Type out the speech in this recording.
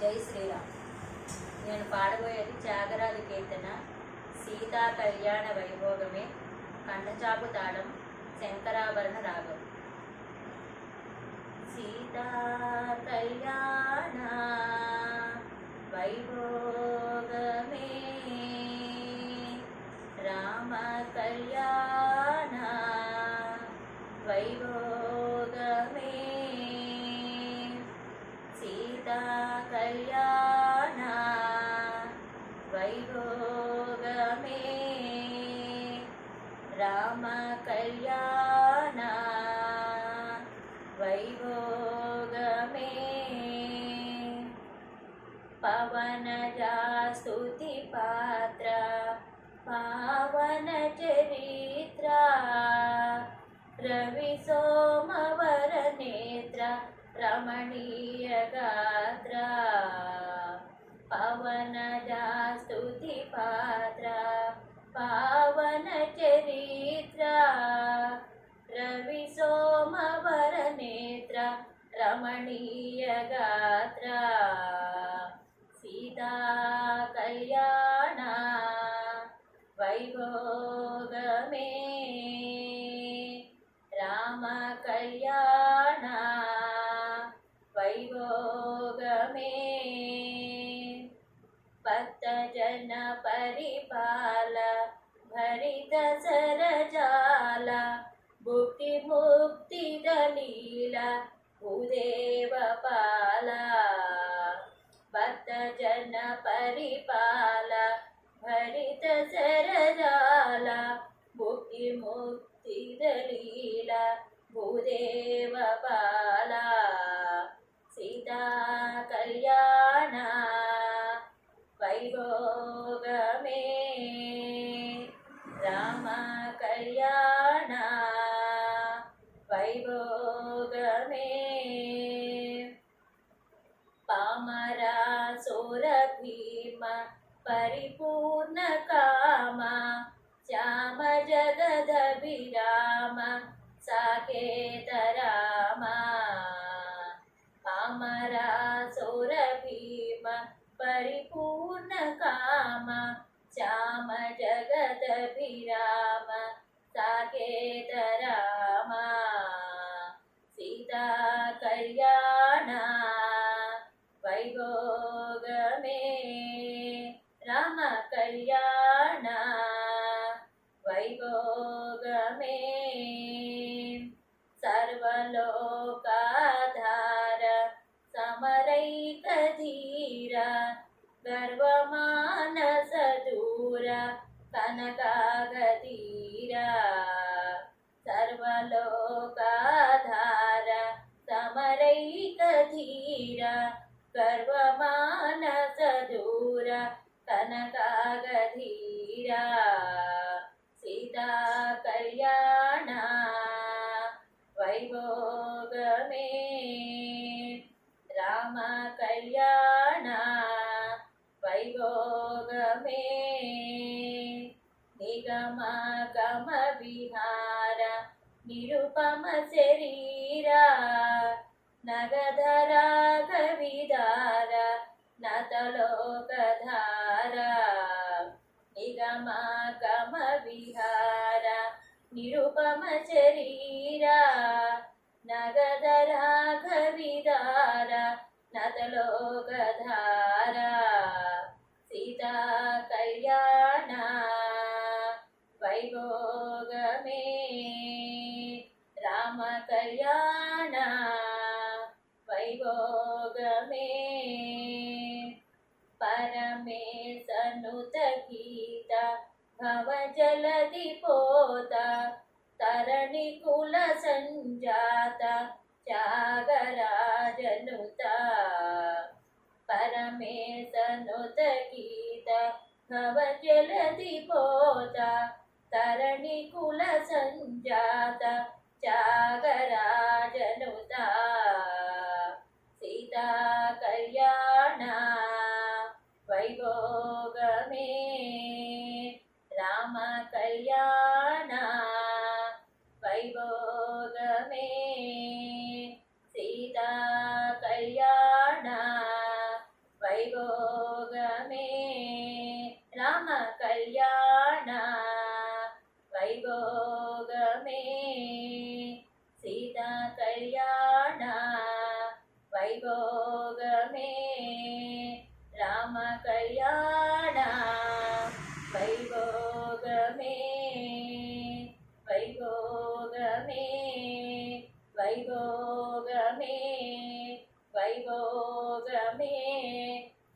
జై శ్రీరామ్. నేను పాడబోయేది త్యాగరాజు కీర్తన సీతా కళ్యాణ వైభోగమే కంఠచాపు తాళం శంకరాభరణ రాగం. సీతా కళ్యాణ వైభోగ కళ్యాణ వైభోగమే రామ కళ్యాణ వైభోగమే పవనజా స్తుతి పాత్ర పావన చరిత్ర సోమవర నేత్ర రమణీయ గాత్ర సీతా కళ్యాణ వైభోగమే. రామ కళ్యాణ వైభోగమే. భక్తజన పరిపాల భరిత సరజా భుక్తి ముక్తి దలీల భూదేవ పాల భక్తజన పరిపాల భరిత సరజాల భుక్తి ముక్తి దలీల భూదేవ బాల సీతా కళ్యాణ వైభోగమే పామరాసుర భీమ పరిపూర్ణ కామ శ్యామ జగద విరామ సాకేత రామ పామరాసుర భీమ పరిపూర్ణ కామ శ్యామ జగద విరామ సాకేత రామ సీతా కళ్యాణ వైభోగమే सर्वलोकाधार समरैकधीर गर्वमानसदूर कनकागधीर सर्वलोकाधार समरैकधीर गर्वमानसदूर कनकागधीर सीता వైభోగమే రామ కళ్యాణ వైభోగమే. నిగమ గమ విహార నిరుపమ శరీర నగధరా కవిదార నతలోకధార నిగమ గమ విహార నిరుపమ శరీర నగధరా కవిదార నతలోకధార సీతా కళ్యాణ వైభోగమే రామ కళ్యాణ వైభోగమే పరమేశనుత గీత భవ జలది పోత తరణి కుల సంజాత త్యాగరాజనుత. పరమేశనుత గీత భవ జలది పోత. తరణి కుల సంజాత త్యాగరాజనుత. సీతా కళ్యాణ వైభోగమే. రామ కళ్యాణ కళ్యాణ వైభవ